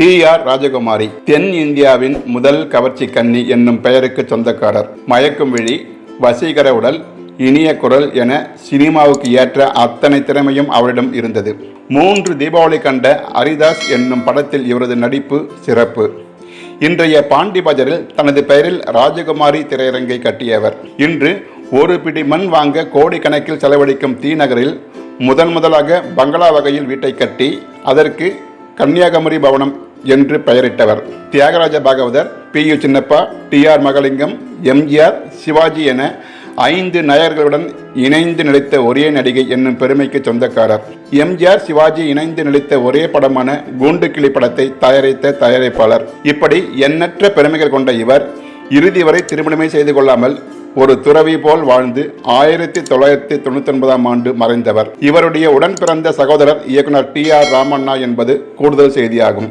D R ராஜகுமாரி தென் இந்தியாவின் முதல் கவர்ச்சி கன்னி என்னும் பெயருக்கு சொந்தக்காரர். மயக்கும் விழி வசீகர உடல் இனிய குரல் என சினிமாவுக்கு ஏற்ற அத்தனை திறமையும் அவரிடம் இருந்தது. மூன்று தீபாவளி கண்ட ஹரிதாஸ் என்னும் படத்தில் இவரது நடிப்பு சிறப்பு. இன்றைய பாண்டி பஜாரில் தனது பெயரில் ராஜகுமாரி திரையரங்கை கட்டியவர். இன்று ஒரு பிடி மண் வாங்க கோடிக்கணக்கில் செலவழிக்கும் தீநகரில் முதன் முதலாக பங்களா வகையில் வீட்டை கட்டி அதற்கு கன்னியாகுமரி பவனம் என்று பெயரிட்டவர். Thyagaraja Bhagavathar P. U. Chinnappa T. R. Mahalingam MGR Sivaji என ஐந்து நாயர்களுடன் இணைந்து நடித்த ஒரே நடிகை என்னும் பெருமைக்கு சொந்தக்காரர். எம்ஜிஆர் சிவாஜி இணைந்து நடித்த ஒரே படமான கூண்டு கிளி படத்தை தயாரித்த தயாரிப்பாளர். இப்படி எண்ணற்ற பெருமைகள் கொண்ட இவர் இறுதி வரை திருமணமே செய்து கொள்ளாமல் ஒரு துறவி போல் வாழ்ந்து ஆயிரத்தி தொள்ளாயிரத்தி தொண்ணூத்தி ஒன்பதாம் ஆண்டு மறைந்தவர். இவருடைய உடன் பிறந்த சகோதரர் இயக்குனர் டி. ஆர். ராமண்ணா என்பது கூடுதல் செய்தியாகும்.